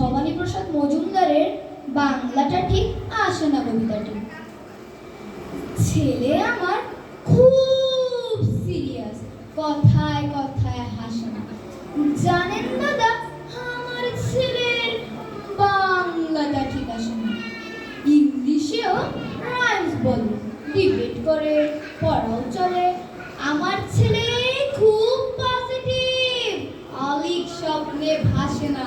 ভবানীপ্রসাদ মজুমদারের বাংলাটা ঠিক আসে না কবিতাটি। ছেলে আমার খুব সিরিয়াস কথায় কথায় হাসে না। জানেন দাদা, আমার ছেলের বাংলাটা ঠিক আসে না। ইংলিশেও রাইমস বলে ডিবেট করে, পড়াও চলে। আমার ছেলে খুব পজিটিভ আলিক স্বপ্নে ভাসে না।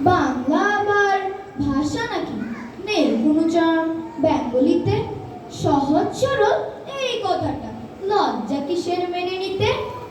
বাংলা আবার ভাষা নাকি? নেই কোনো বেঙ্গলিতে সহজ সরল এই কথাটা লজ্জা কিসের মেনে